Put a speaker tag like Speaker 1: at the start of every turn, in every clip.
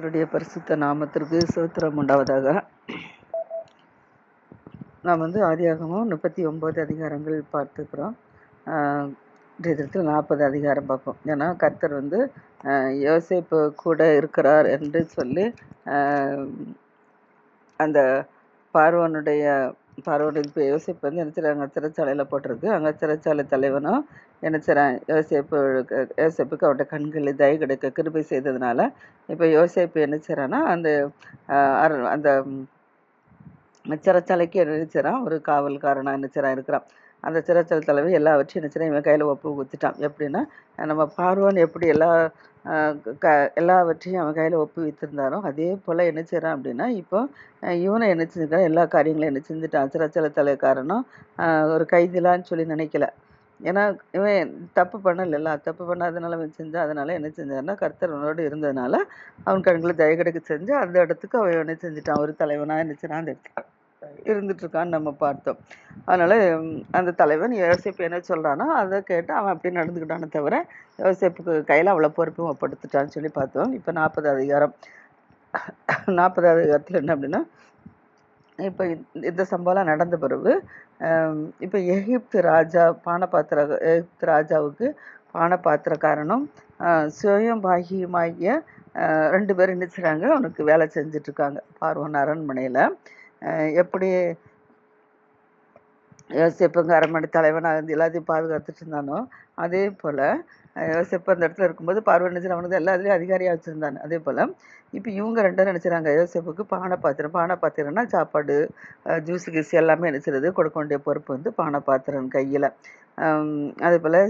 Speaker 1: கர்த்தருடைய பரிசுத்த நாமத்திற்கு சோத்திரம் உண்டாவதாக. நாம் வந்து ஆதியாகமும் முப்பத்தி ஒம்பது அதிகாரங்கள் பார்த்துக்கிறோம் இதில் நாற்பது அதிகாரம் பார்ப்போம். ஏன்னா கர்த்தர் வந்து யோசிப்பு கூட இருக்கிறார் என்று சொல்லி அந்த பார்வனுடைய பார்வனுடைய இப்போ யோசேப்பு வந்து என்ன அங்கே சிறைச்சாலையில் போட்டிருக்கு. அங்கே சிறைச்சாலை தலைவனும் என்ன செய்கிறான் யோசேப்பு அவட்ட அவருடைய கண்களில் தய கிடைக்க. கிருபை செய்ததுனால இப்போ யோசேப்பு என்ன செய்கிறான்னா அந்த அர- அந்த சிறைச்சாலைக்கு என்ன செய்கிறான் ஒரு காவல்காரனாக என்ன செய்கிறான் இருக்கிறான். அந்த சிறைச்சாலை தலைவி எல்லாவற்றையும் என்ன செய்றான் இவன் கையில் ஒப்பு குத்துட்டான் எப்படின்னா நம்ம பார்வன் எப்படி எல்லா க எல்லாவற்றையும் அவன் கையில் ஒப்பு வைத்திருந்தாரோ அதே போல் என்ன செய்கிறான் அப்படின்னா இப்போ இவனை என்ன செஞ்சுக்கிறான் எல்லா காரியங்களையும் என்ன செஞ்சுட்டான்? சிறைச்சாலை தலைக்காரனும் ஒரு கைதிலான்னு சொல்லி நினைக்கல. ஏன்னா இவன் தப்பு பண்ணலைல்ல. தப்பு பண்ணாதனால அவன் செஞ்சான் அதனால் என்ன செஞ்சான்னா கர்த்தர் அவனோடு இருந்ததுனால அவன் கண்களை தய செஞ்சு அந்த இடத்துக்கு அவன் என்ன செஞ்சுட்டான்? ஒரு தலைவனாக என்ன செய்றான் அந்த இடத்துல இருந்துட்டுருக்கான்னு நம்ம பார்த்தோம். அதனால அந்த தலைவன் யோசிப்பு என்ன சொல்கிறானோ அதை கேட்டு அவன் அப்படி நடந்துக்கிட்டானே தவிர யோசிப்புக்கு கையில் அவ்வளோ பொறுப்பையும் ஒப்படுத்துட்டான்னு சொல்லி பார்த்தோம். இப்போ நாற்பது அதிகாரம் நாற்பது அதிகாரத்தில் என்ன அப்படின்னா இப்போ இந்த சம்பவம்லாம் நடந்த பிறகு இப்போ எகிப்து ராஜா பானபாத்திர எகிப்து ராஜாவுக்கு பானபாத்திரக்காரனும் ஆஹ், சுயம்பாகியுமாகிய ரெண்டு பேரும் நினைச்சுறாங்க அவனுக்கு வேலை செஞ்சுட்டு இருக்காங்க பார்வன் அரண்மனையில். எப்படி யோசிப்புங்க அரண்மனை தலைவனாக இருந்து எல்லாத்தையும் பாதுகாத்துட்டு இருந்தானோ அதே போல் யோசிப்பு அந்த இடத்துல இருக்கும்போது பார்வன் அவனுக்கு எல்லா இதுலேயும் அதிகாரியாக வச்சுருந்தாங்க அதே போல் இப்போ இவங்க ரெண்டும் நினச்சிறாங்க யோசிப்புக்கு பானை பாத்திரம் பானை பாத்திரம்னா சாப்பாடு ஜூஸ் கீஸ் எல்லாமே நினச்சிருது கொடுக்க வேண்டிய பொறுப்பு வந்து பானை பாத்திரம் கையில். அதே போல்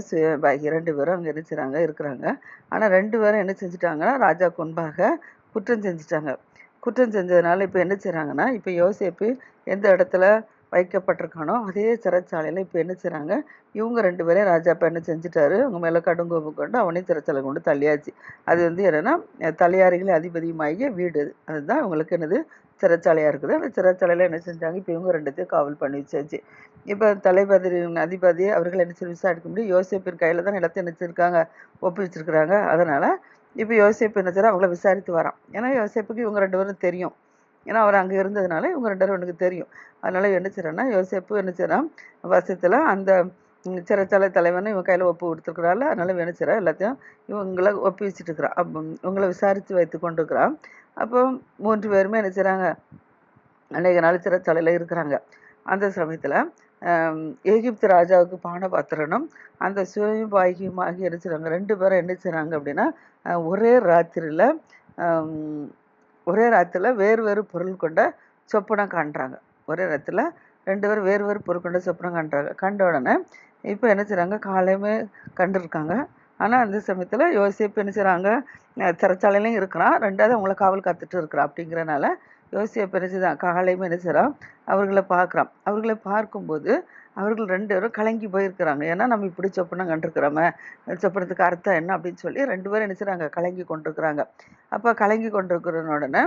Speaker 1: இரண்டு பேரும் அங்கே நினச்சிறாங்க இருக்கிறாங்க. ஆனால் ரெண்டு பேரும் என்ன செஞ்சுட்டாங்கன்னா ராஜா குன்பாக குற்றம் செஞ்சுட்டாங்க. குற்றம் செஞ்சதுனால இப்போ என்ன செய்கிறாங்கன்னா இப்போ யோசேப்பு எந்த இடத்துல வைக்கப்பட்டிருக்கானோ அதே சிறைச்சாலையில் இப்போ என்ன செய்கிறாங்க இவங்க ரெண்டு பேரையும் ராஜாப்பா என்ன செஞ்சுட்டாரு அவங்க மேலே கடுங்கோபம் கொண்டு அவனையும் சிறைச்சாலை கொண்டு தள்ளியாச்சு. அது வந்து என்னன்னா அஹ் தலையாரிகளே அதிபதியுமாகிய வீடு அது. அதுதான் இவங்களுக்கு என்னது சிறைச்சாலையாக இருக்குது. அந்த சிறைச்சாலையில் என்ன செஞ்சாங்க இப்போ இவங்க ரெண்டுத்தையும் காவல் பண்ணி வச்சாச்சு. இப்போ தலைபதி அதிபதி அவர்கள் என்ன சொல்லி விசாரிக்க முடியும் யோசிப்பின் கையில் தான் எல்லாத்தையும் என்ன செஞ்சிருக்காங்க ஒப்பி வச்சுருக்குறாங்க அதனால் இப்போ யோசிப்பு என்ன செய்யறா அவங்கள விசாரித்து வரான். ஏன்னா யோசிப்புக்கு இவங்க ரெண்டு பேரும் தெரியும். ஏன்னா அவர் அங்கே இருந்ததுனால இவங்க ரெண்டு பேரும் எனக்கு தெரியும். அதனால என்ன செய்யறான்னா யோசேப்பு என்ன செய்கிறான் வருஷத்தில் அந்த சிறைச்சாலை தலைவனை இவன் கையில் ஒப்பு கொடுத்துருக்குறாள். அதனால என்ன செய்றா? எல்லாத்தையும் இவங்களை ஒப்பி வச்சுட்டுருக்குறான் அப்போ இவங்களை விசாரித்து வைத்து கொண்டுருக்குறான். அப்போ மூன்று பேருமே என்ன செய்கிறாங்க அநேக நாள் சிறைச்சாலையில் இருக்கிறாங்க. அந்த சமயத்தில் எகிப்து ராஜாவுக்கு பானபாத்திரனும் அந்த சுயபாகியுமாகி என்ன செய்கிறாங்க ரெண்டு பேரும் என்ன செய்கிறாங்க அப்படின்னா ஒரே ராத்திரியில் ஒரே ராத்திரியில் வேறு வேறு பொருள் கொண்ட சொப்பனம் காண்றாங்க. ஒரே ராத்திரியில் ரெண்டு பேரும் வேறு வேறு பொருள் கொண்ட சொப்பனம் காண்றாங்க. கண்ட உடனே இப்போ என்ன செய்கிறாங்க காலையுமே கண்டிருக்காங்க. ஆனால் அந்த சமயத்தில் யோசிப்பு என்ன செய்கிறாங்க சிறைச்சாலையிலையும் இருக்கிறான் ரெண்டாவது அவங்கள காவல் காத்துட்டு இருக்கிறான் அப்படிங்கிறனால யோசிப்பு என்ன தான் காலையுமே என்ன செய்கிறான் அவர்களை பார்க்குறான். அவர்களை பார்க்கும்போது அவர்கள் ரெண்டு பேரும் கலங்கி போயிருக்கிறாங்க. ஏன்னா நம்ம இப்படி சொப்பனம் கண்டிருக்கிறோமே. சொப்பனத்துக்கு அர்த்தம் என்ன அப்படின்னு சொல்லி ரெண்டு பேரும் என்ன செய்கிறாங்க கலங்கி கொண்டிருக்கிறாங்க. அப்போ கலங்கி கொண்டிருக்கிற உடனே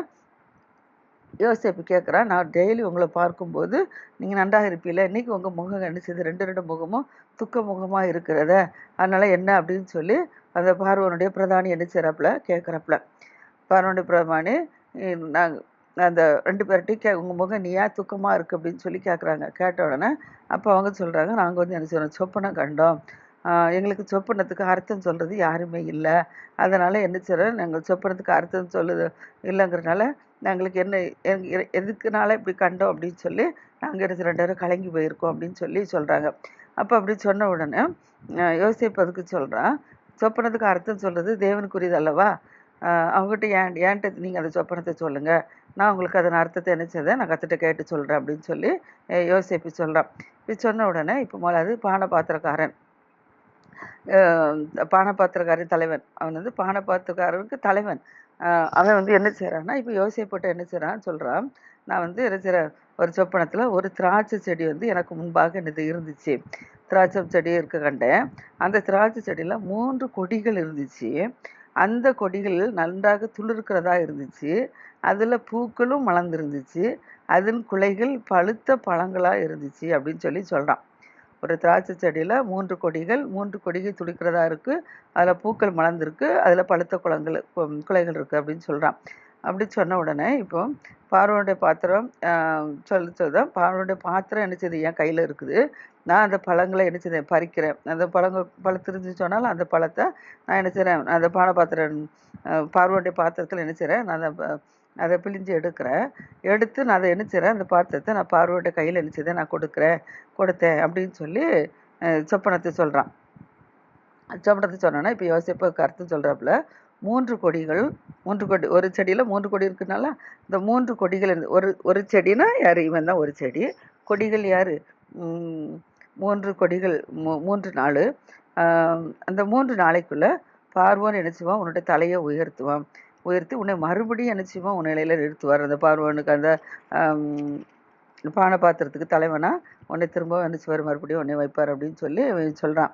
Speaker 1: யோசேப்பு கேட்குறான் நான் டெய்லி உங்களை பார்க்கும்போது நீங்கள் நன்றாக இருப்பீல இன்னைக்கு உங்கள் முகம் என்ன ரெண்டு ரெண்டு முகமும் துக்க முகமாக இருக்கிறத. அதனால் என்ன? அப்படின்னு சொல்லி அந்த பார்வனுடைய பிரதானி என்ன செய்கிறாப்புல கேட்குறாப்புல பார்வனுடைய பிரதானி நாங்கள் அந்த ரெண்டு பேர்கிட்டையும் கே உங்கள் முகம் நீ ஏன் துக்கமாக இருக்குது அப்படின்னு சொல்லி கேட்குறாங்க கேட்ட உடனே அப்போ அவங்க சொல்கிறாங்க நாங்கள் வந்து என்ன செய்கிறோம் சொப்பனம் கண்டோம். எங்களுக்கு சொப்பனத்துக்கு அர்த்தம் சொல்கிறது யாருமே இல்லை. அதனால் என்ன செய்கிறோம் நாங்கள் சொப்பனத்துக்கு அர்த்தம் சொல்லுது இல்லைங்கிறனால எங்களுக்கு என்ன எ- எதுக்குனால இப்படி கண்டோம்? அப்படின்னு சொல்லி நாங்கள் இருந்து ரெண்டு பேரும் கலங்கி போயிருக்கோம். அப்படின்னு சொல்லி சொல்கிறாங்க அப்போ அப்படி சொன்ன உடனே யோசிப்பதுக்கு சொல்கிறான் சொப்பனத்துக்கு அர்த்தம் சொல்கிறது தேவனுக்குரியது அல்லவா? அவங்ககிட்ட ஏன் ஏன்ட்ட நீங்கள் அந்த சொப்பனத்தை சொல்லுங்கள் நான் உங்களுக்கு அதன் அர்த்தத்தை என்ன நான் கற்றுட்டு கேட்டு சொல்கிறேன் அப்படின்னு சொல்லி அஹ் சொல்கிறான் இப்படி சொன்ன உடனே இப்போ முதலாவது பானை பாத்திரக்காரன் பானபாத்திரக்காரன் தலைவன். அவன் வந்து பானபாத்திரக்காரனுக்கு தலைவன். அவன் வந்து என்ன செய்கிறான்னா இப்போ யோசிப்பட்ட என்ன செய்கிறான்னு சொல்கிறான் நான் வந்து என்ன செய்கிறேன் ஒரு சொப்பனத்தில் ஒரு திராட்சை செடி வந்து எனக்கு முன்பாக இது இருந்துச்சு. திராட்சை செடி இருக்க கண்டேன். அந்த திராட்சை செடியில் மூன்று கொடிகள் இருந்துச்சு. அந்த கொடிகள் நன்றாக துளிர்க்கிறதா இருந்துச்சு. அதில் பூக்களும் மலர்ந்துருந்துச்சு. அதன் குலைகள் பழுத்த பழங்களாக இருந்துச்சு அப்படின்னு சொல்லி சொல்கிறான் ஒரு திராட்சை செடியில் மூன்று கொடிகள் மூன்று கொடிகள் துளிக்கிறதா இருக்குது அதில் பூக்கள் மலர்ந்துருக்கு. அதில் பழுத்த குளங்கள் கு- குலைகள் இருக்குது அப்படின்னு சொல்கிறான் அப்படி சொன்ன உடனே இப்போ பார்வனுடைய பாத்திரம் ஆஹ் சொல்ல சொல்லுதான் பார்வனுடைய பாத்திரம் என்ன செய்யுது என் கையில் இருக்குது. நான் அந்த பழங்களை என்ன செய்தேன்? பறிக்கிறேன். அந்த பழங்கள் பழத்திருந்து சொன்னாலும் அந்த பழத்தை நான் என்ன செய்கிறேன் அந்த பானபாத்திரம் பாத்திரம் பார்வனுடைய பாத்திரத்தில் என்ன செய்கிறேன் நான் அதை அதை பிழிஞ்சு எடுக்கிறேன். எடுத்து நான் அதை என்ன செய்கிறேன் அந்த பாத்திரத்தை நான் பார்வனுடைய கையில் என்ன செய்தேன்? நான் கொடுக்குறேன். கொடுத்தேன் அப்படின்னு சொல்லி சொப்பனத்தை சொல்கிறான் சொப்பனத்தை சொன்னோன்னா இப்போ யோசிப்போ கருத்து சொல்கிறாப்புல மூன்று கொடிகள் மூன்று கொடி ஒரு செடியில் மூன்று கொடி இருக்குனால இந்த மூன்று கொடிகள் இருந்து ஒரு ஒரு செடினா யார்? இவன் தான் ஒரு செடி. கொடிகள் யார்? மூன்று கொடிகள் மூ- மூன்று நாள். அந்த மூன்று நாளைக்குள்ளே பார்வோன் நினச்சிவான் உன்னோட உன்னுடைய தலையை உயர்த்துவான். உயர்த்தி உன்னை மறுபடியும் நினச்சிவான் உன் நிலையில் நிறுத்துவார். அந்த பார்வோனுக்கு அந்த பானை பாத்திரத்துக்கு தலைவனா உன்னை திரும்ப நினச்சிவார் மறுபடியும் உன்னை வைப்பார் அப்படின்னு சொல்லி சொல்கிறான்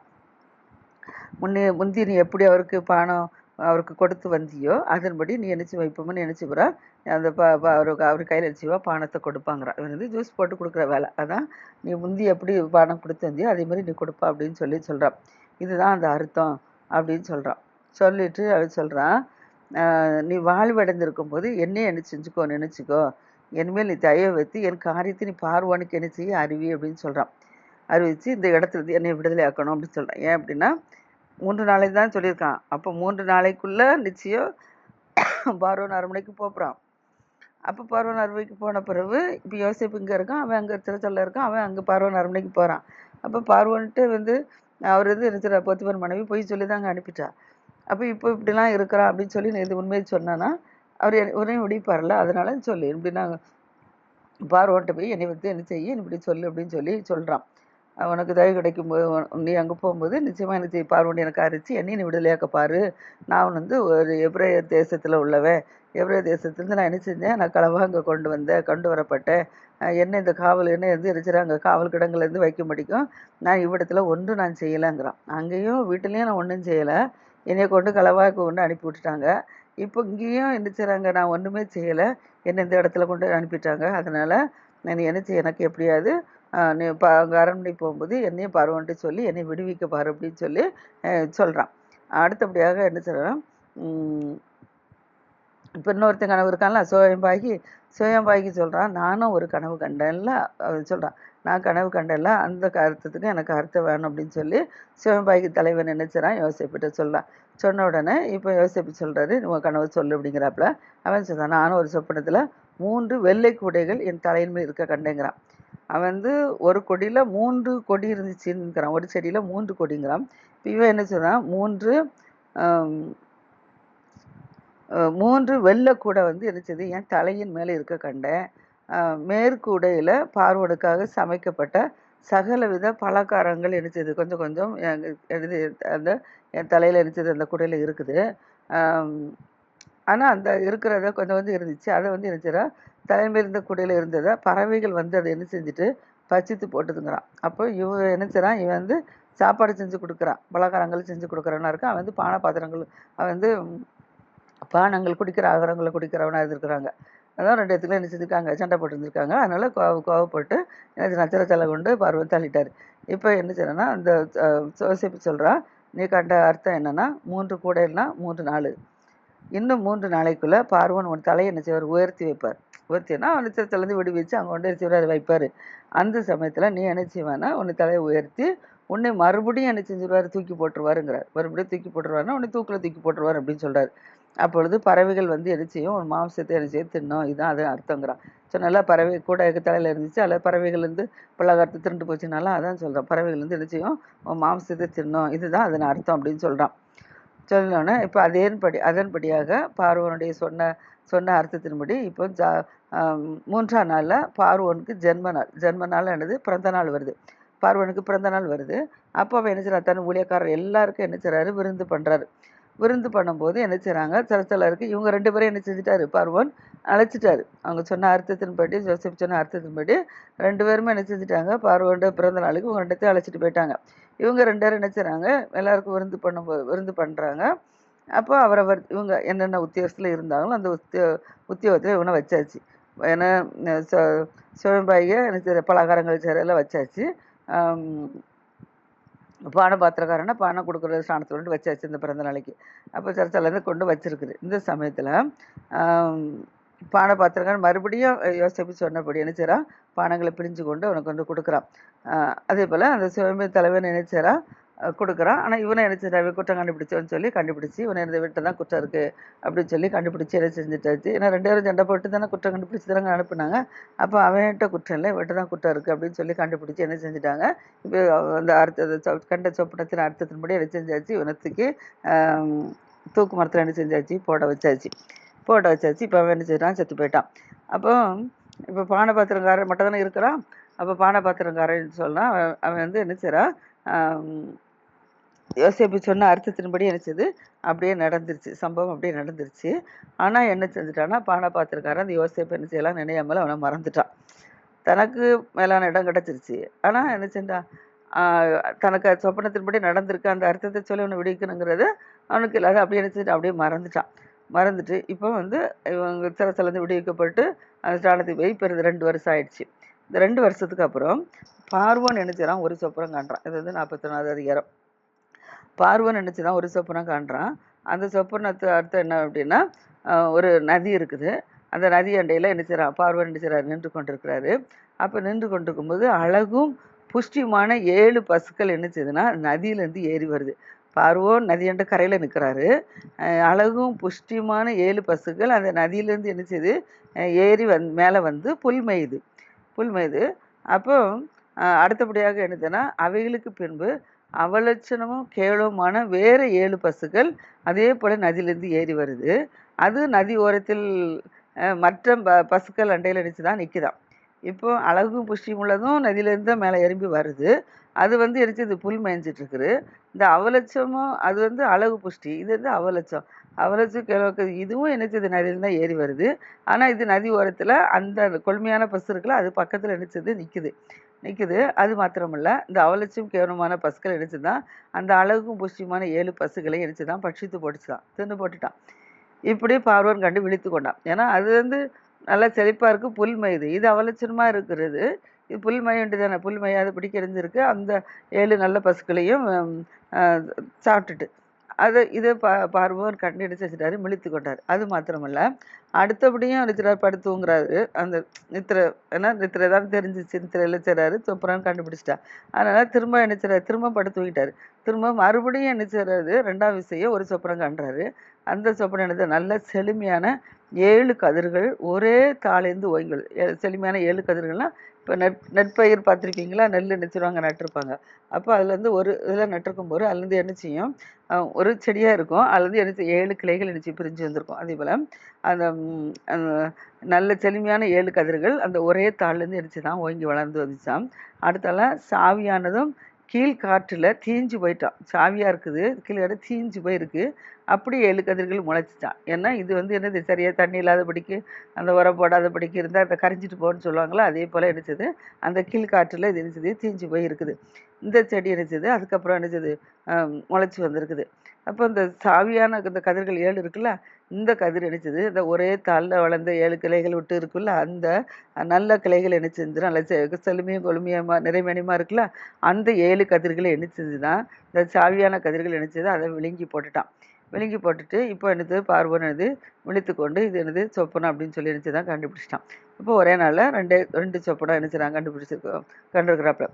Speaker 1: முன்னே முந்தி நீ எப்படி அவருக்கு பானம் அவருக்கு கொடுத்து வந்தியோ அதன்படி நீ என்ன வைப்போம்னு இப்போ அந்த ப ப- அவருக்கு அவர் கையில் வச்சுவா பானத்தை கொடுப்பாங்கிறான் இவன் வந்து ஜூஸ் போட்டு கொடுக்குற வேலை. அதான் நீ முந்தி எப்படி பானம் கொடுத்து வந்தியோ அதே மாதிரி நீ கொடுப்பா அப்படின்னு சொல்லி சொல்கிறான் இதுதான் அந்த அர்த்தம் அப்படின்னு சொல்கிறான் சொல்லிட்டு அவன் சொல்கிறான் நீ வாழ்வடைந்திருக்கும் போது என்னையே என்ன செஞ்சுக்கோ நினச்சிக்கோ. என்மேல் நீ தயவு வைத்து என் காரியத்தை நீ பார்வானுக்கு என்ன செய்ய அறிவி அப்படின்னு சொல்கிறான் அறிவித்து இந்த இடத்துல இருந்து என்னை விடுதலை ஆக்கணும் அப்படின்னு சொல்கிறான் ஏன் அப்படின்னா மூன்று நாளைக்கு தான் சொல்லியிருக்கான். அப்போ மூன்று நாளைக்குள்ள நிச்சயம் பார்வன் அரண்மனைக்கு போகிறான் அப்போ பார்வன் அரண்மனைக்கு போன பிறகு இப்போ யோசிப்பு இங்கே இருக்கான் அவன் அங்கே திருச்சலில் இருக்கான் அவன் அங்கே பார்வன் அரண்மனைக்கு போகிறான் அப்போ பார்வன்ட்டு வந்து அவர் வந்து இருக்கிற பொத்துவன் மனைவி போய் சொல்லி தாங்க அனுப்பிட்டா. அப்போ இப்போ இப்படிலாம் இருக்கிறான் அப்படின்னு சொல்லி நான் இது உண்மையை சொன்னான்னா அவர் என்னை- உன்னையும் விடிப்பார்ல அதனால சொல்லு இப்படின்னா பார்வோன்ட்ட போய் என்னை வந்து என்ன செய்ய இப்படி சொல்லு அப்படின்னு சொல்லி சொல்கிறான் உனக்கு தயவு கிடைக்கும் போது நீ அங்கே போகும்போது நிச்சயமாக என்ன செய்ய எனக்கு அரிச்சு என்னையும் நீ விடுதலையாக்க பாரு. நான் வந்து ஒரு எப்ரேய தேசத்தில் உள்ளவன். எப்ரேய தேசத்துலேருந்து நான் என்ன செஞ்சேன்? நான் களவாக அங்கே கொண்டு வந்தேன் கொண்டு வரப்பட்டேன். என்ன இந்த காவல் என்ன எது இருக்கிறாங்க காவல் கிடங்குலேருந்து வைக்க முடிக்கும். நான் இவ்விடத்தில் ஒன்றும் நான் செய்யலைங்கிறான். அங்கேயும் வீட்டிலையும் நான் ஒன்றும் செய்யலை. என்னைய கொண்டு களவாக கொண்டு அனுப்பி விட்டுட்டாங்க. இப்போ இங்கேயும் என்ன செய்கிறாங்க நான் ஒன்றுமே செய்யலை. என்னை இந்த இடத்துல கொண்டு அனுப்பிட்டாங்க. அதனால் நான் என்ன செய்ய எனக்கு எப்படியாவது நீ இப்போ அங்கே அரண்மனை போகும்போது என்னையும் பருவன்ட்டு சொல்லி என்னை விடுவிக்க பாரு அப்படின்னு சொல்லி சொல்கிறான் அடுத்தபடியாக என்ன சொல்கிறான் இப்போ இன்னொருத்தன் கனவு இருக்கான்ல சோயம்பாகி. சோயம்பாகி சொல்கிறான் நானும் ஒரு கனவு கண்டேன்ல அவன் சொல்கிறான் நான் கனவு கண்டேன்ல அந்த அர்த்தத்துக்கு எனக்கு அர்த்தம் வேணும் அப்படின்னு சொல்லி சிவம்பாய்க்கு தலைவன் நினைச்சான் யோசிப்பிட்ட சொல்லலாம் சொன்ன உடனே இப்போ யோசிப்பு சொல்கிறாரு உன் கனவு சொல்லு அப்படிங்கிறாப்புல. அவன் சொல்கிறான் நானும் ஒரு சொப்பனத்தில் மூன்று வெள்ளை கூடைகள் என் தலையின் மேல் இருக்க கண்டேங்கிறான். அவன் வந்து ஒரு கொடியில் மூன்று கொடி இருந்துச்சுங்கிறான் ஒரு செடியில் மூன்று கொடிங்கிறான். இப்போ இவன் என்ன சொல்கிறான் மூன்று மூன்று வெள்ளை கூடை வந்து இருந்துச்சது என் தலையின் மேலே இருக்க கண்டேன் மேற்கூடையில் பார்வனுக்காக சமைக்கப்பட்ட சகலவித பலகாரங்கள் இருந்துச்சு கொஞ்சம் கொஞ்சம் எழுதி அந்த என் தலையில் இருந்துச்சு அந்த குடையில் இருக்குது. ஆனால் அந்த இருக்கிறத கொஞ்சம் கொஞ்சம் இருந்துச்சு. அதை வந்து இருந்துச்சுன்னா தலைமையில் இருந்த இருந்ததை பறவைகள் வந்து அதை என்ன செஞ்சுட்டு பச்சித்து போட்டுதுங்கிறான். அப்போ இவன் என்ன இவன் வந்து சாப்பாடு செஞ்சு கொடுக்குறான். பலகாரங்கள் செஞ்சு கொடுக்குறவனா இருக்கான் அவன் வந்து பானை பாத்திரங்கள் அவன் வந்து பானங்கள் குடிக்கிற ஆகாரங்களை குடிக்கிறவனாக இருந்திருக்கிறாங்க. அதான் ரெண்டு இடத்துல என்ன செஞ்சுருக்காங்க? சண்டை போட்டுருந்துருக்காங்க. அதனால கோவ கோவப்பட்டு என்ன நச்சர தலை கொண்டு பார்வை தள்ளிட்டார். இப்போ என்ன செய்யணும்னா அந்த சோசிப்பு சொல்கிறான் நீ கண்ட அர்த்தம் என்னன்னா மூன்று கூடைன்னா மூன்று நாள் இன்னும் மூன்று நாளைக்குள்ளே பார்வன் உன் தலையை என்ன செய்வார்? உயர்த்தி வைப்பார். உயர்த்தினா நட்சத்திரத்துலேருந்து விடுவிச்சு அங்கே கொண்டு சிவராஜ் வைப்பார். அந்த சமயத்தில் நீ என்ன செய்வானா உன்னை தலையை உயர்த்தி உன்னை மறுபடியும் என்ன செஞ்சிருவார்? தூக்கி போட்டுருவாருங்கிறார். மறுபடியும் தூக்கி போட்டுருவாருன்னா உன்னை தூக்கில் தூக்கி போட்டுருவார் அப்படின்னு சொல்கிறார் அப்பொழுது பறவைகள் வந்து என்ன செய்யும்? உன் மாம்சத்தை என்ன செய்யும்? தின்னும். இதுதான் அது அர்த்தங்கிறான் ஸோ நல்லா பறவை கூட தலையில் இருந்துச்சு. அதில் பறவைகள் வந்து பலகாரத்தை திருண்டு போச்சுனால அதான் சொல்கிறான் பறவைகள் வந்து என்ன செய்யும்? உன் மாംസத்தை தின்னும். இதுதான் அதன் அர்த்தம் அப்படின்னு சொல்கிறான் சொன்னோன்னே இப்போ அதேன்படி அதன்படியாக பார்வனுடைய சொன்ன சொன்ன அர்த்தத்தின்படி இப்போ ஜா மூன்றாம் நாளில் பார்வனுக்கு ஜென்ம நாள். ஜென்ம நாள் என்னது? பிறந்த நாள் வருது. பார்வனுக்கு பிறந்த நாள் வருது. அப்போ அவன் என்ன செய்யறான் தன் ஊழியக்காரர் எல்லாருக்கும் என்ன செய்கிறாரு விருந்து பண்ணுறாரு விருந்து பண்ணும்போது என்ன செய்கிறாங்க சரசலருக்கு இவங்க ரெண்டு பேரும் என்ன செஞ்சுட்டாரு? பார்வன் அழைச்சிட்டாரு. அவங்க சொன்ன அர்த்தத்தின்படி ஜோசப் சொன்ன அர்த்தத்தின்படி ரெண்டு பேருமே என்ன செஞ்சுட்டாங்க? பார்வனுடைய பிறந்த நாளுக்கு இவங்க ரெண்டுத்தையும் அழைச்சிட்டு போயிட்டாங்க. இவங்க ரெண்டு பேரும் என்ன செய்கிறாங்க எல்லாருக்கும் விருந்து பண்ணும்போது விருந்து பண்ணுறாங்க அப்போ அவரவர் இவங்க என்னென்ன உத்தியோகத்தில் இருந்தாங்களோ அந்த உத்தியோ உத்தியோகத்தில் இவனை வச்சாச்சு. ஏன்னா சிவபாயிக என்ன செய்ற பலகாரங்கள் செய்கிற வச்சாச்சு. பானை பாத்திரக்காரனை பானை கொடுக்குற ஸ்தானத்தில் கொண்டு வச்சாச்சு இந்த பிறந்த நாளைக்கு. அப்போ சர்ச்சிலேருந்து கொண்டு வச்சிருக்குது. இந்த சமயத்தில் பானை பாத்திரக்காரன் மறுபடியும் யோசிப்பு சொன்னபடி என்ன செய்கிறான் பானங்களை பிரிஞ்சு கொண்டு அவனுக்கு வந்து கொடுக்குறான் அதே போல் அந்த சுயம்பு தலைவன் நினைச்சாரா கொடுக்குறான். ஆனால் இவனை என்ன செய்யறான் குற்றம் கண்டுபிடிச்சோன்னு சொல்லி கண்டுபிடிச்சி இவனை இந்த வீட்டில் தான் குற்றம் இருக்குது அப்படின்னு சொல்லி கண்டுபிடிச்சி என்ன செஞ்சுட்டாச்சு. ஏன்னா ரெண்டு பேரும் சண்டை போட்டு தானே குற்றம் கண்டுபிடிச்சி தானே அனுப்புனாங்க. அப்போ அவன்கிட்ட குற்றம் இல்லை இவன்கிட்ட தான் குற்றம் இருக்குது அப்படின்னு சொல்லி கண்டுபிடிச்சி என்ன செஞ்சுட்டாங்க. இப்போ அந்த அர்த்த கண்ட சொப்பனத்தின் அர்த்தத்தின்படி என்ன செஞ்சாச்சு? இவனத்துக்கு தூக்கு மரத்தில் என்ன செஞ்சாச்சு? போட வச்சாச்சு. போட வச்சாச்சு. இப்போ அவன் என்ன செய்றான்? செத்து போயிட்டான். அப்போ இப்போ பானை பாத்திரக்காரன் மட்டும் தானே இருக்கிறான்? அப்போ பானை பாத்திரக்காரன் சொன்னால் அவன் அவன் வந்து என்ன செய்றான்? யோசேப்பு சொன்ன அர்த்தத்தின்படி என்ன அப்படியே நடந்துருச்சு. சம்பவம் அப்படியே நடந்துருச்சு. ஆனால் என்ன செஞ்சுட்டான்னா பானை பார்த்துருக்காரு அந்த யோசேப்பு என்ன செய்யலாம் நினையாமல் அவனை மறந்துட்டான். தனக்கு மேலான இடம் கிடச்சிருச்சு. ஆனால் என்ன செஞ்சான் தனக்கு சொப்பனத்தின்படி நடந்திருக்கு. அந்த அர்த்தத்தை சொல்லி அவனை விடிக்கணுங்கிறது அவனுக்கு இல்லாத அப்படியே என்ன அப்படியே மறந்துட்டான். மறந்துட்டு இப்போ வந்து இவங்க சிறசிலேருந்து விடுவிக்கப்பட்டு அந்த ஸ்டானத்துக்கு போய் இப்போ ரெண்டு வருஷம் ஆயிடுச்சு. இந்த ரெண்டு வருஷத்துக்கு அப்புறம் பார்வன் என்ன ஒரு சொப்பனம் காண்றான். இது வந்து நாற்பத்தொன்னாவது அதிகாரம். பார்வன் நினச்சிதான் ஒரு சொப்பனம் காண்றான். அந்த சொப்பனத்து அர்த்தம் என்ன அப்படின்னா ஒரு நதி இருக்குது. அந்த நதி அண்டையில் என்ன செய்றான் பார்வன் என்ன செய்றாரு நின்று கொண்டிருக்கிறாரு. அப்போ நின்று கொண்டிருக்கும்போது அழகும் புஷ்டியுமான ஏழு பசுக்கள் என்ன செய்யுதுன்னா நதியிலேருந்து ஏறி வருது. பார்வோன் நதியண்ட கரையில் நிற்கிறாரு அழகும் புஷ்டியுமான ஏழு பசுக்கள் அந்த நதியிலேருந்து என்ன செய்யுது ஏறி வந் மேலே வந்து புல் மேயுது. புல் மேயுது. அப்போ அடுத்தபடியாக என்னதுன்னா அவைகளுக்கு பின்பு அவலட்சணமும் கேவலமான வேறு ஏழு பசுக்கள் அதே போல் நதியிலேருந்து ஏறி வருது. அது நதி ஓரத்தில் மற்ற ப பசுக்கள் அண்டையில் அடித்து தான் நிற்குதான் இப்போ அழகும் புஷ்டியும் உள்ளதும் நதியிலேருந்து தான் மேலே எறும்பி வருது. அது வந்து எரிச்சு இது புல் மேய்ஞ்சிட்ருக்குது. இந்த அவலட்சமும் அது வந்து அழகு புஷ்டி. இது வந்து அவலட்சம். அவலட்சம் கிழக்கு இதுவும் என்னச்சது நதியில தான் ஏறி வருது. ஆனால் இது நதி ஓரத்தில் அந்த கொள்மையான பசு இருக்குல்ல அது பக்கத்தில் என்னச்சது நிற்குது நிற்குது அது மாத்திரமல்ல இந்த அவலட்சியம் கேவலமான பசுக்களை இடிச்சுதான் தான் அந்த அழகும் புஷ்டியுமான ஏழு பசுகளை இடிச்சுதான் தான் பட்சித்து போட்டுச்சுதான் தின்னு போட்டுட்டான். இப்படி பார்வன் கண்டு விழித்து கொண்டான். ஏன்னா அது வந்து நல்லா செழிப்பாக இருக்குது புல்மயுது இது. அவலட்சணமாக இருக்கிறது. இது புல் மயண்டு தானே புல் அந்த ஏழு நல்ல பசுக்களையும் சாப்பிட்டுட்டு. அது இது பா பார்வன் கண்டு வச்சுட்டாரு மிழித்து கொண்டார். அது மாத்திரமல்ல அடுத்தபடியும் நித்திரார் படுத்துங்கிறாரு அந்த நித்திர ஏன்னா நித்திரை தான் தெரிஞ்சிச்சு நித்திரையில் செய்கிறாரு சொப்புறான்னு கண்டுபிடிச்சிட்டா. அதனால் திரும்ப என்ன திரும்ப படுத்து தூங்கிட்டார். திரும்ப மறுபடியும் என்ன ரெண்டாம் விஷயம் ஒரு சொப்பனம் கண்டுறாரு அந்த சொப்பனம் என்னது? நல்ல செழுமையான ஏழு கதிர்கள் ஒரே தாளேந்து ஓய்ங்கள் ஏ- செழுமையான ஏழு கதிர்கள்லாம் இப்போ நெற் நெற்பயிர் பார்த்துருக்கீங்களா? நெல் நினச்சிருவாங்க நட்டிருப்பாங்க. அப்போ அதுலேருந்து ஒரு இதில் நட்டிருக்கும் போது அதுலேருந்து என்ன செய்யும்? ஒரு செடியாக இருக்கும். அதுலேருந்து என்ன செய்யும்? ஏழு கிளைகள் நினச்சி பிரிஞ்சு வந்திருக்கும். அதே போல் அந்த நல்ல செழுமையான ஏழு கதிர்கள் அந்த ஒரே தாள்லேருந்து எடுத்து தான் ஓங்கி வளர்ந்து வந்துச்சாம். அடுத்தால சாவியானதும் கீழ்காற்றில் தீஞ்சு போயிட்டான். சாவியாக இருக்குது. கீழே தீஞ்சு போயிருக்கு. அப்படி ஏழு கதிர்கள் முளைச்சிட்டான். ஏன்னா இது வந்து என்னது? சரியாக தண்ணி இல்லாதபடிக்கு அந்த உரம் போடாதபடிக்கு இருந்தால் அதை கரைஞ்சிட்டு போகணும்னு சொல்லுவாங்களோ? அதே போல் என்னச்சது அந்த கீழ்காற்றில் இது என்னச்சது தீஞ்சு போயிருக்குது. இந்த செடி என்னச்சது அதுக்கப்புறம் என்னச்சது முளைச்சி வந்திருக்குது. அப்போ இந்த சாவியான இந்த கதிர்கள் ஏழு இருக்குல்ல இந்த கதிர் என்னச்சது இந்த ஒரே தாளில் வளர்ந்த ஏழு கிளைகள் விட்டு இருக்குல்ல அந்த நல்ல கிளைகள் என்ன செஞ்சு நல்ல செ- செழுமையும் கொழுமையமா நிறைமணியமாக இருக்குல்ல அந்த ஏழு கதிர்களை என்ன செஞ்சுதான் இந்த சாவியான கதிர்கள் என்ன அதை விழுங்கி போட்டுட்டான். விழுங்கி போட்டுட்டு இப்போ என்னது பார்வன் என்னது விழித்து கொண்டு இது என்னது சொப்பனம் அப்படின்னு சொல்லி நினச்சி தான் கண்டுபிடிச்சிட்டான். இப்போ ஒரே நாளில் ரெண்டு ரெண்டு சொப்பனம் என்ன கண்டுபிடிச்சிருக்கோம் கண்டுருக்குறாப்புல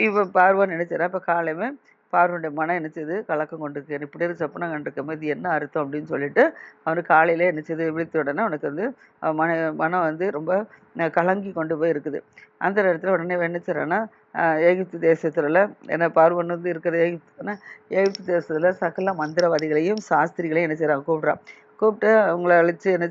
Speaker 1: இப்போ பார்வன் நினைச்சிடா இப்போ காலையுமே பார்வனுடைய மனம் என்னச்சது கலக்கம் கொண்டு இருக்கு இப்படி ஒரு சொப்பனம் கண்டிருக்கும் இது என்ன அர்த்தம் அப்படின்னு சொல்லிட்டு அவனுக்கு என்ன என்னச்சது விழித்த உடனே அவனுக்கு வந்து மன மனம் வந்து ரொம்ப கலங்கி கொண்டு போய் இருக்குது அந்த இடத்துல உடனே நினைச்சிடறான்னா எகிப்து தேசத்துல என்ன பார்வன் வந்து இருக்கிற ஏகிப்துனா எகிப்து தேசத்துல சகல மந்திரவாதிகளையும் சாஸ்திரிகளையும் என்ன செய்கிறான் கூப்பிட்றான். கூப்பிட்டு அவங்கள அழைச்சி என்ன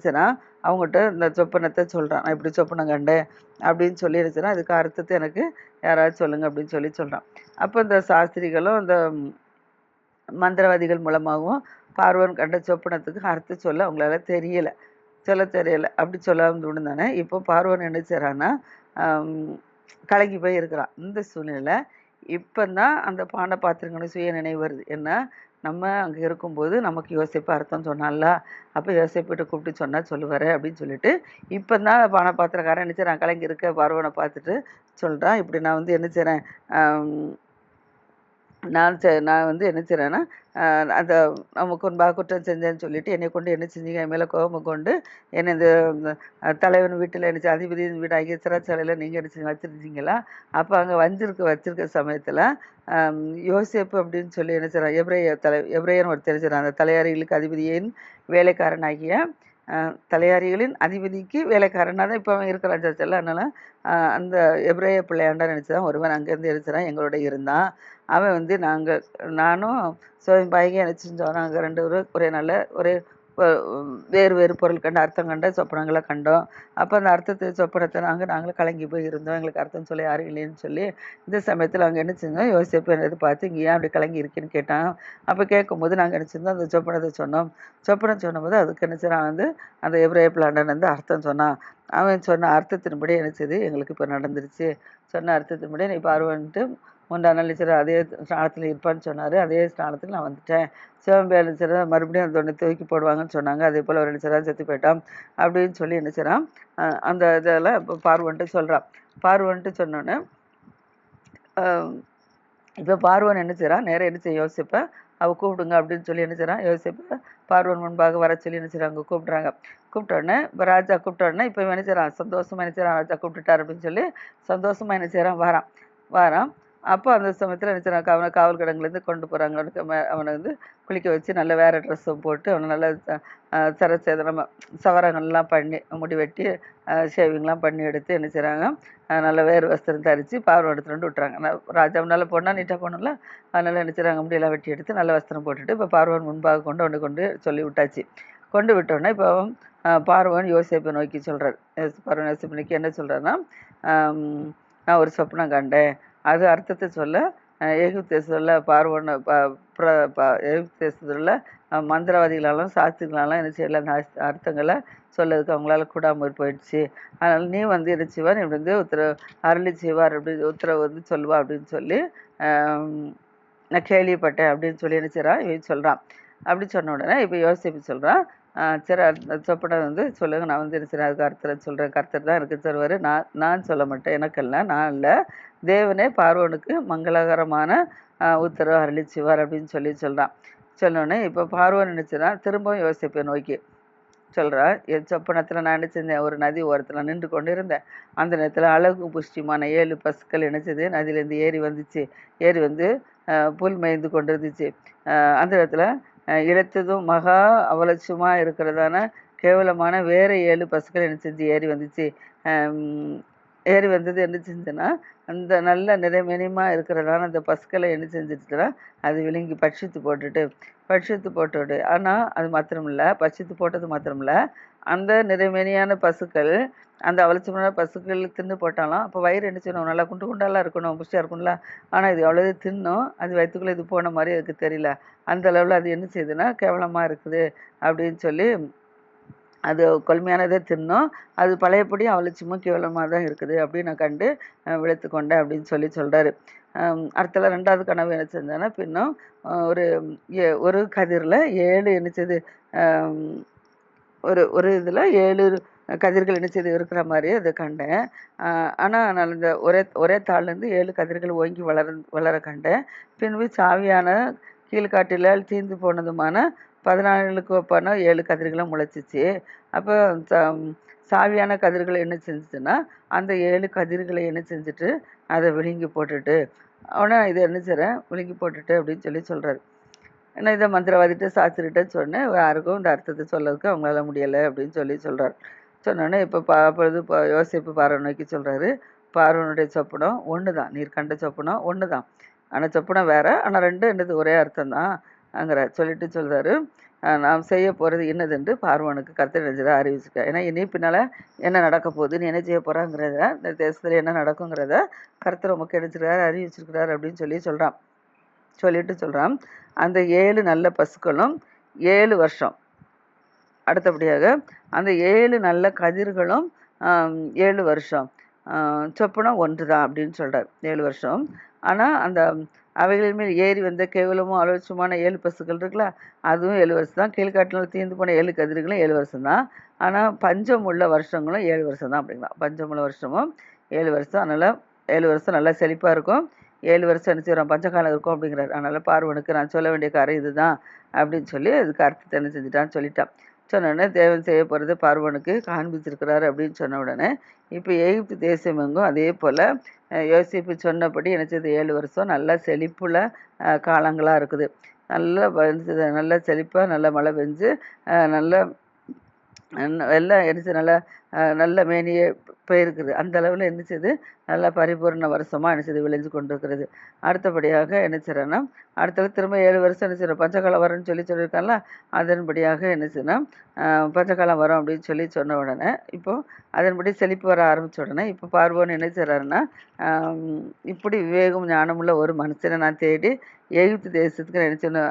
Speaker 1: அவங்ககிட்ட இந்த சொப்பனத்தை சொல்கிறான் நான் இப்படி சொப்பனம் கண்டேன் அப்படின்னு சொல்லி அதுக்கு அர்த்தத்தை எனக்கு யாராவது சொல்லுங்கள் அப்படின்னு சொல்லி சொல்கிறான் அப்போ இந்த சாஸ்திரிகளும் இந்த மந்திரவாதிகள் மூலமாகவும் பார்வன் கண்ட சொப்பனத்துக்கு அர்த்தம் சொல்ல அவங்களால தெரியலை. சொல்ல தெரியலை. அப்படி சொல்லாமல் விழுந்தானே இப்போ பார்வன் என்ன செய்றான்னா கலங்கி போய் இருக்கிறான். இந்த சூழ்நிலை இப்போதான் அந்த பானை பாத்திரங்களும் சுய நினைவு வருது. என்ன? நம்ம அங்கே இருக்கும்போது நமக்கு யோசிப்பு அர்த்தம் சொன்னால அப்போ யோசிப்பிட்ட கூப்பிட்டு சொன்னால் சொல்லுவார் அப்படின்னு சொல்லிட்டு இப்போ தான் பானை பாத்திரக்காரன் என்ன நான் கலங்கி இருக்க பார்வனை பார்த்துட்டு சொல்கிறேன் இப்படி நான் வந்து என்ன செய்கிறேன் நான் செ நான் வந்து என்ன செய்கிறேன்னா அந்த நமக்கு முன்பாக குற்றம் செஞ்சேன்னு சொல்லிட்டு என்னை கொண்டு என்ன செஞ்சீங்க? என் மேலே கோபம் கொண்டு என்னை இந்த தலைவன் வீட்டில் என்ன செய்~ அதிபதி வீடு ஆகிய சிறைச்சாலையில் நீங்கள் என்ன செஞ்சு வச்சுருந்தீங்களா? அப்போ அங்கே வஞ்சிருக்க வச்சிருக்க சமயத்தில் யோசேப்பு அப்படின்னு சொல்லி என்ன செய்கிறான் எப்ரேய தலை எப்ரேயன் ஒரு தெரிஞ்சிடறான் அந்த தலையாரிகளுக்கு அதிபதியின் வேலைக்காரனாகிய தலையாரிகளின் அதிபதிக்கு வேலைக்காரனாக தான் இப்போ அவன் இருக்கிறான். சர்ச்சில் அதனால் அந்த எப்ரேய பிள்ளையாண்டா நினச்சிதான் ஒருவன் அங்கேருந்து எடுத்துறான் எங்களோட இருந்தான். அவன் வந்து நாங்கள் நானும் சோயம் பாய்கி என்ன செஞ்சோம் நாங்கள் ரெண்டு பேரும் ஒரே நல்ல ஒரே வேறு வேறு பொருள் கண்டு அர்த்தம் கண்ட சொப்பனங்களை கண்டோம். அப்போ அந்த அர்த்தத்தை சொப்பனத்தை நாங்கள் நாங்களும் கலங்கி போய் இருந்தோம். எங்களுக்கு அர்த்தம் சொல்லி யாரும் இல்லைன்னு சொல்லி இந்த சமயத்தில் அவங்க என்ன செஞ்சோம் யோசிப்பு என்னது பார்த்து இங்கே ஏன் அப்படி கலங்கி இருக்கேன்னு கேட்டான் அப்போ கேட்கும்போது நாங்கள் என்ன செஞ்சோம் அந்த சொப்பனத்தை சொன்னோம். சொப்பனம் சொன்னபோது அதுக்கு என்ன வந்து அந்த எப்ரே பிளாண்டன் வந்து அர்த்தம் சொன்னான். அவன் சொன்ன அர்த்தத்தின்படி என்ன செய்து எங்களுக்கு இப்போ நடந்துருச்சு. சொன்ன அர்த்தத்தின்படி நீ பார்வன்ட்டு மூன்றாம் நாள் அதே ஸ்தானத்தில் இருப்பான்னு சொன்னார். அதே ஸ்தானத்துக்கு நான் வந்துட்டேன். சிவம்பே நிச்சயம் மறுபடியும் அந்த ஒன்று தூக்கி போடுவாங்கன்னு சொன்னாங்க. அதே போல் ஒரு நிச்சயம் செத்து போயிட்டான் அப்படின்னு சொல்லி நினைச்சிடான் அந்த இதெல்லாம் இப்போ பார்வன்ட்டு சொல்கிறான் பார்வன்ட்டு சொன்னோன்னே இப்போ பார்வன் என்ன செய்கிறான் நேராக என்ன செய்ய யோசிப்பேன் அவள் கூப்பிடுங்க அப்படின்னு சொல்லி என்ன யோசிப்பேன் யோசிப்ப. பார்வன் முன்பாக வர சொல்லி என்ன செய்றாங்க? கூப்பிடுறாங்க. கூப்பிட்ட இப்போ ராஜா கூப்பிட்டோடனே இப்போ என்ன செய்றான்? சந்தோஷமா என்ன செய்றான்? ராஜா கூப்பிட்டுட்டார் அப்படின்னு சொல்லி சந்தோஷமா என்ன செய்கிறான் வாரான். வாரான். அப்போ அந்த சமயத்தில் என்ன செய்றாங்க அவனை காவல் கிடங்குலேருந்து கொண்டு போகிறாங்க அவனுக்கு மே- அவனை வந்து குளிக்க வச்சு நல்ல வேறு ட்ரெஸ்ஸும் போட்டு அவனை நல்ல சர சேதனமாக சவரங்கள்லாம் பண்ணி முடி வெட்டி ஷேவிங்லாம் பண்ணி எடுத்து என்ன செய்கிறாங்க நல்ல வேறு வஸ்திரம் தரித்து பாவம் எடுத்துட்டு வந்து விட்டுறாங்க. ந- ராஜா நல்ல பொண்ணா நீட்டாக போனோம்ல அதனால் என்ன செய்கிறாங்க முடியெல்லாம் வெட்டி எடுத்து நல்ல வஸ்திரம் போட்டுட்டு இப்போ பார்வன் முன்பாக கொண்டு ஒன்று கொண்டு சொல்லி விட்டாச்சு. கொண்டு விட்டோன்னே இப்போ பார்வன் யோசிப்பை நோக்கி சொல்கிறார் பார்வன் யோசேப்பை நோக்கி என்ன சொல்கிறாருன்னா நான் ஒரு சொப்னம் கண்டேன். அது அர்த்தத்தை சொல்ல அஹ், பார்வன தேசத்தில் ப பிர- ப- மந்திரவாதிகளாலும் சாஸ்திரிகளாலும் என்ன செய்யல அந்த அர்த்தங்களை சொல்லதுக்கு அவங்களால கூடாமல் போயிடுச்சு. அதனால் நீ வந்து என்ன செய்வார் இப்படி வந்து உத்தரவு அருளி செய்வார் அப்படி உத்தரவு வந்து சொல்லுவா அப்படின்னு சொல்லி நான் கேள்விப்பட்டேன் அப்படின்னு சொல்லி என்ன செய்கிறான் இவன் சொல்கிறான் அப்படி சொன்ன உடனே இப்போ யோசிப்பு சொல்கிறான் சரி அந்த சொப்பனை வந்து சொல்லுங்க. நான் வந்து என்ன செய்றேன்? அதுக்கு சொல்கிறேன் கர்த்தர் தான் எனக்கு சொல்வார் நான் நான் சொல்ல மாட்டேன். எனக்கல்ல நான் இல்லை. தேவனே பார்வனுக்கு மங்களகரமான உத்தரவு அருளிச்சுவார் அப்படின்னு சொல்லி சொல்கிறான் சொன்னோடனே இப்போ பார்வன் நினச்சினா திரும்பவும் யோசிப்பை நோக்கி. சொல்கிறேன் என் சொப்பனத்தில் நான் நினச்சிருந்தேன் ஒரு நதி ஓரத்தில் நின்று கொண்டு இருந்தேன் அந்த நேரத்தில் அழகு புஷ்டிமான ஏழு பசுக்கள் நினச்சது நதியிலேருந்து ஏறி வந்துச்சு. ஏறி வந்து புல் மேய்ந்து கொண்டு இருந்துச்சு அந்த இடத்துல இழுத்ததும் மகா அவலட்சமாக இருக்கிறதான கேவலமான வேறு ஏழு பசுக்கள் என்ன செஞ்சு ஏறி வந்துச்சு. ஏறி வந்தது என்ன செஞ்சுன்னா அந்த நல்ல நிறைமெனிமா இருக்கிறதான அந்த பசுக்களை என்ன செஞ்சிருச்சுன்னா அது விழுங்கி பட்சித்து போட்டுட்டு பட்சித்து போட்டுவிடு ஆனால் அது மாத்திரமில்ல பட்சித்து போட்டது மாத்திரமில்ல. அந்த நிறைமெனியான பசுக்கள் அந்த அவலட்சமான பசுக்கள் தின்னு போட்டாலும் அப்போ வயிறு என்ன செய்யணும்? நல்லா குண்டு குண்டாலாம் இருக்கணும் புஷ்டியாக இருக்கும்ல ஆனால் இது அவ்வளோது தின்னும் அது வயிற்றுக்குள்ளே இது போன மாதிரி அதுக்கு தெரியல. அந்த அளவில் அது என்ன செய்யுதுன்னா கேவலமாக இருக்குது அப்படின்னு சொல்லி அது கொள்மையானதை தின்னும். அது பழையபடி அவலட்சியமும் கேவலமாக தான் இருக்குது அப்படின்னு நான் கண்டு அஹ், விழித்து கொண்டேன் அப்படின்னு சொல்லி சொல்கிறாரு அடுத்தல ரெண்டாவது கனவு என்ன செஞ்சேன்னா பின்னும் ஒரு ஏ- ஒரு கதிரில் ஏழு என்னச்சது ஒரு ஒரு இதில் ஏழு கதிர்கள் என்னச்சது இருக்கிற மாதிரி அதை கண்டேன். ஆனால் நான் இந்த ஒரே ஒரே தாள்லேருந்து ஏழு கதிர்கள் ஓங்கி வளர வளர கண்டேன். பின்பு சாவியான கீழ்காட்டில் தீர்ந்து போனதுமான பதினாலுக்கு பண்ண ஏழு கதிர்களும் முளைச்சிச்சு. அப்போ சாவியான கதிர்கள் என்ன செஞ்சுச்சுன்னா அந்த ஏழு கதிர்களை என்ன செஞ்சுட்டு அதை விழுங்கி போட்டுட்டு அவனை இதை என்ன செய்கிறேன் விழுங்கி போட்டுட்டு அப்படின்னு சொல்லி சொல்கிறாரு ஏன்னா இதை மந்திரவாதிட்ட சாஸ்திரிட்ட சொன்னேன் யாருக்கும் இந்த அர்த்தத்தை சொல்லறதுக்கு அவங்களால முடியலை அப்படின்னு சொல்லி சொல்கிறார் சொன்னோன்னே இப்போ பா அப்பொழுது இப்போ யோசிப்பு பார்வன் நோக்கி சொல்கிறாரு பார்வனுடைய சொப்பனம் ஒன்று தான் நீர் கண்ட சொப்பனம் ஒன்று தான் ஆனால் சொப்பனம் வேறு ஆனால் ரெண்டும் என்னது ஒரே அர்த்தம் தான் அங்கிற சொல்லிட்டு சொல்கிறாரு நாம் செய்ய போகிறது என்னதுன்ட்டு பார்வனுக்கு கருத்து நெஞ்சதை அறிவிச்சுக்க ஏன்னா இனி பின்னால் என்ன நடக்க போகுது நீ என்ன செய்ய போகிறாங்கிறத இந்த தேசத்தில் என்ன நடக்குங்கிறத கருத்தர் உமக்கு எடுத்துருக்காரு அறிவிச்சிருக்கிறார் அப்படின்னு சொல்லி சொல்கிறான் சொல்லிட்டு சொல்கிறான் அந்த ஏழு நல்ல பசுக்களும் ஏழு வருஷம். அடுத்தபடியாக அந்த ஏழு நல்ல கதிர்களும் ஏழு வருஷம். சொப்பனம் ஒன்று தான் அப்படின்னு சொல்கிறார் ஏழு வருஷம். ஆனால் அந்த அவைகளின் மேல் ஏறி வந்த கேவலமும் அலட்சியமான ஏழு பசுக்கள் இருக்குல்ல அதுவும் ஏழு வருஷம் தான் கீழ்காட்டினால் தீர்ந்து போன ஏழு கதிர்களும் ஏழு வருஷம் தான் ஆனால் பஞ்சம் உள்ள வருஷங்களும் ஏழு வருஷம் தான் அப்படிங்களா பஞ்சம் உள்ள வருஷமும் ஏழு வருஷம். அதனால் ஏழு வருஷம் நல்லா செழிப்பாக இருக்கும். ஏழு வருஷம் என்ன செய்கிறோம் பஞ்சகாலம் இருக்கும் அப்படிங்கிறார். அதனால் பார்வனுக்கு நான் சொல்ல வேண்டிய காரியம் இதுதான் அப்படின்னு சொல்லி அதுக்கு அர்த்தத்தை என்ன செஞ்சுட்டான்னு சொல்லிட்டான். சொன்ன உடனே தேவன் செய்ய போகிறது பார்வனுக்கு காண்பிச்சிருக்கிறாரு அப்படின்னு சொன்ன உடனே இப்போ எகிப்து தேசம் எங்கும் அதே போல் யோசிப்பு சொன்னபடி என்ன ஏழு வருஷம் நல்லா செழிப்புள்ள காலங்களாக இருக்குது. நல்லா நல்லா செழிப்பாக நல்லா மழை பெஞ்சு நல்ல எல்லாம் என்ன நல்லா நல்ல மேனியே போயிருக்குது. அந்த அளவில் என்ன செய்யுது நல்லா பரிபூர்ண வருஷமாக என்ன செய்து விளைஞ்சு கொண்டு இருக்கிறது அடுத்தபடியாக என்ன செய்கிறேன்னா அடுத்தது திரும்ப ஏழு வருஷம் என்ன செய்கிறோம் பஞ்சகாலம் வரும்னு சொல்லி சொல்லியிருக்காங்களா அதன்படியாக என்ன செய்யணும் பஞ்சகாலம் வரும் அப்படின்னு சொல்லி சொன்ன உடனே இப்போது அதன்படி செழிப்பு வர ஆரம்பித்த உடனே இப்போ பார்வோன்னு என்ன செய்கிறாருன்னா இப்படி விவேகம் ஞானமுள்ள ஒரு மனுஷனை நான் தேடி எகிப்து தேசத்துக்கு நினச்சோன்னு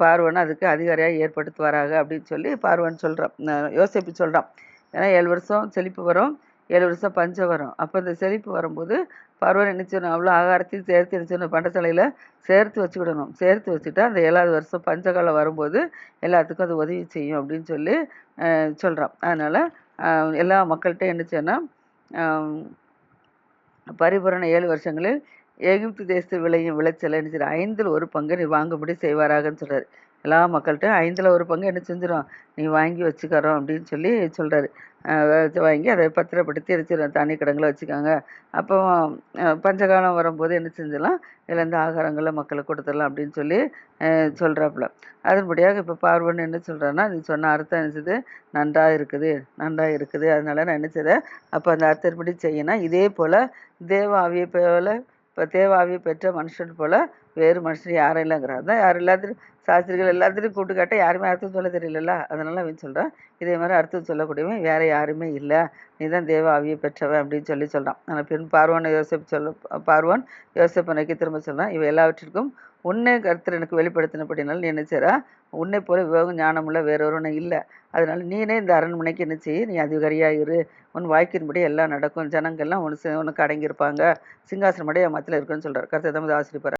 Speaker 1: பார்வன் அதுக்கு அதிகாரியாக ஏற்படுத்துவாராக அப்படின்னு சொல்லி பார்வன் சொல்கிறான் யோசிப்பு சொல்கிறான் ஏன்னா ஏழு வருஷம் செழிப்பு வரும் ஏழு வருஷம் பஞ்சம் வரும். அப்போ இந்த செழிப்பு வரும்போது பருவம் நினைச்சிடணும் அவ்வளோ ஆகாரத்தையும் சேர்த்து நினச்சிடணும் பண்டசாலையில் சேர்த்து வச்சுக்கிடணும். சேர்த்து வச்சுட்டா அந்த ஏழாவது வருஷம் பஞ்சகாலம் வரும்போது எல்லாத்துக்கும் அது உதவி செய்யும் அப்படின்னு சொல்லி சொல்கிறான் அதனால் எல்லா மக்கள்கிட்டையும் என்ன பரிபூரண ஏழு வருஷங்களில் எகிப்து தேசத்தில் விளையும் விளைச்சல் என்ன செய்யும் ஐந்தில் ஒரு பங்கு நீ வாங்கும்படி செய்வாராகன்னு சொல்கிறார் எல்லா மக்கள்கிட்ட ஐந்தில் ஒரு பங்கு என்ன செஞ்சிடும் நீ வாங்கி வச்சுக்கிறோம் அப்படின்னு சொல்லி சொல்கிறாரு வாங்கி அதை பத்திரப்படுத்தி எரிச்சிடும் தண்ணி கிடங்குல வச்சுக்காங்க. அப்போ பஞ்சகாலம் வரும்போது என்ன செஞ்சிடலாம்? இழந்த ஆகாரங்களை மக்களுக்கு கொடுத்துடலாம் அப்படின்னு சொல்லி சொல்கிறாப்புல அதன்படியாக இப்போ பார்வன் என்ன சொல்கிறேன்னா நீ சொன்ன அர்த்தம் நினச்சது நன்றாக இருக்குது. நன்றாக இருக்குது. அதனால நான் என்ன செய்தேன் அப்போ அந்த அர்த்தப்படி செய்யணும். இதே போல் தேவாவியை போல் இப்போ தேவாவியை பெற்ற மனுஷன் போல் வேறு மனுஷன் யாரும் இல்லைங்கிறார். தான் யாரும் எல்லாத்தையும் சாஸ்திரிகள் எல்லாத்துலேயும் கூட்டு கேட்டால் யாருமே அர்த்தம் சொல்ல தெரியலல்ல. அதனால் அவன் சொல்கிறான் இதே மாதிரி அர்த்தம் சொல்லக்கூடியவன் வேறு யாருமே இல்லை. நீ தான் தேவ ஆவியை பெற்றவன் அப்படின்னு சொல்லி சொல்கிறான் ஆனால் பின் பார்வான் யோசிப்பு சொல்ல பார்வான் யோசிப்பை நோக்கி திரும்ப சொல்கிறான் இவை எல்லாவற்றிற்கும் உன்னை கருத்து எனக்கு வெளிப்படுத்தினபடினால நீ என்ன செய்கிற உன்னை போல விவேகம் ஞானமுள்ள வேறொருவனும் இல்லை. அதனால நீனே இந்த அரண்மனைக்கு என்ன செய்ய நீ அதிகாரியாக இரு. உன் வாய்க்கின்படி எல்லாம் நடக்கும். ஜனங்கள்லாம் உனக்கு உனக்கு அடங்கியிருப்பாங்க. சிங்காசனமடைய மத்தியில் இருக்குன்னு சொல்கிறார் கருத்து தான் ஆசிரியப்பார்